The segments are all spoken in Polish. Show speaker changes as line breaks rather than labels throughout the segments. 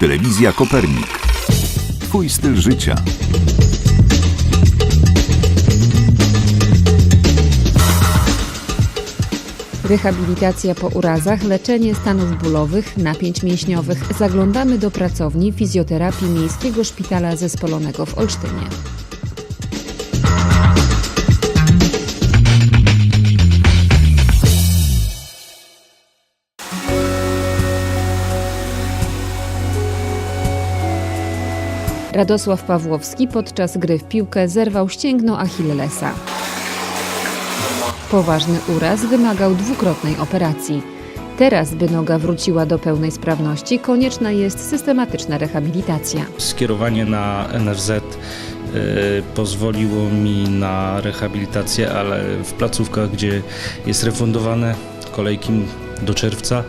Telewizja Kopernik. Twój styl życia.
Rehabilitacja po urazach, leczenie stanów bólowych, napięć mięśniowych. Zaglądamy do pracowni fizjoterapii Miejskiego Szpitala Zespolonego w Olsztynie. Radosław Pawłowski podczas gry w piłkę zerwał ścięgno Achillesa. Poważny uraz wymagał dwukrotnej operacji. Teraz, by noga wróciła do pełnej sprawności, konieczna jest systematyczna rehabilitacja.
Skierowanie na NFZ y, pozwoliło mi na rehabilitację, ale w placówkach, gdzie jest refundowane kolejki do czerwca,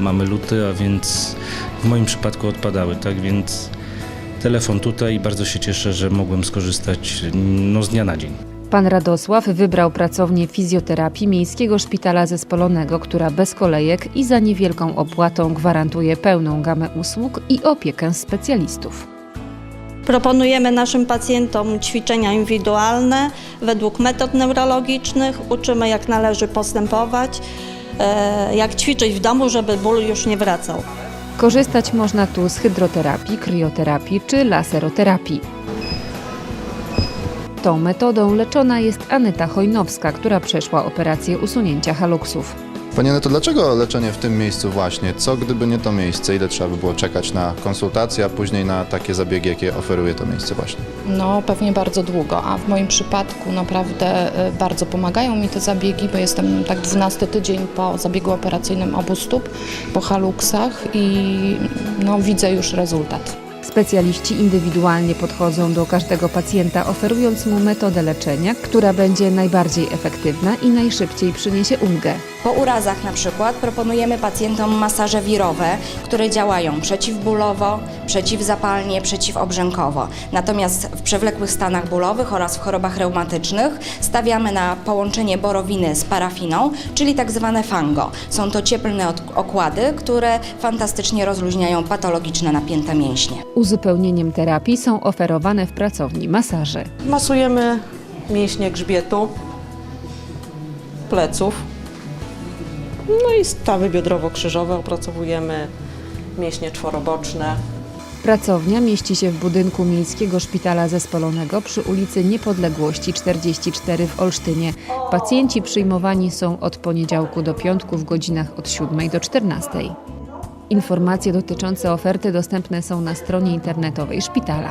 mamy luty, a więc w moim przypadku odpadały, tak więc telefon tutaj i bardzo się cieszę, że mogłem skorzystać no, z dnia na dzień.
Pan Radosław wybrał pracownię fizjoterapii Miejskiego Szpitala Zespolonego, która bez kolejek i za niewielką opłatą gwarantuje pełną gamę usług i opiekę specjalistów.
Proponujemy naszym pacjentom ćwiczenia indywidualne według metod neurologicznych. Uczymy, jak należy postępować, e, jak ćwiczyć w domu, żeby ból już nie wracał.
Korzystać można tu z hydroterapii, krioterapii czy laseroterapii. Tą metodą leczona jest Anyta Chojnowska, która przeszła operację usunięcia haluksów.
Panie Neto, dlaczego leczenie w tym miejscu właśnie? Co gdyby nie to miejsce? Ile trzeba by było czekać na konsultacje, a później na takie zabiegi, jakie oferuje to miejsce właśnie?
No, pewnie bardzo długo, a w moim przypadku naprawdę e, bardzo pomagają mi te zabiegi, bo jestem tak 12 tydzień po zabiegu operacyjnym obu stóp, po haluksach i no, widzę już rezultat.
Specjaliści indywidualnie podchodzą do każdego pacjenta, oferując mu metodę leczenia, która będzie najbardziej efektywna i najszybciej przyniesie ulgę.
Po urazach na przykład proponujemy pacjentom masaże wirowe, które działają przeciwbólowo, przeciwzapalnie, przeciwobrzękowo. Natomiast w przewlekłych stanach bólowych oraz w chorobach reumatycznych stawiamy na połączenie borowiny z parafiną, czyli tak zwane fango. Są to cieplne okłady, które fantastycznie rozluźniają patologiczne napięte mięśnie.
Uzupełnieniem terapii są oferowane w pracowni masaże.
Masujemy mięśnie grzbietu, pleców. No i stawy biodrowo-krzyżowe opracowujemy, mięśnie czworoboczne.
Pracownia mieści się w budynku Miejskiego Szpitala Zespolonego przy ulicy Niepodległości 44 w Olsztynie. Pacjenci przyjmowani są od poniedziałku do piątku w godzinach od 7 do 14. Informacje dotyczące oferty dostępne są na stronie internetowej szpitala.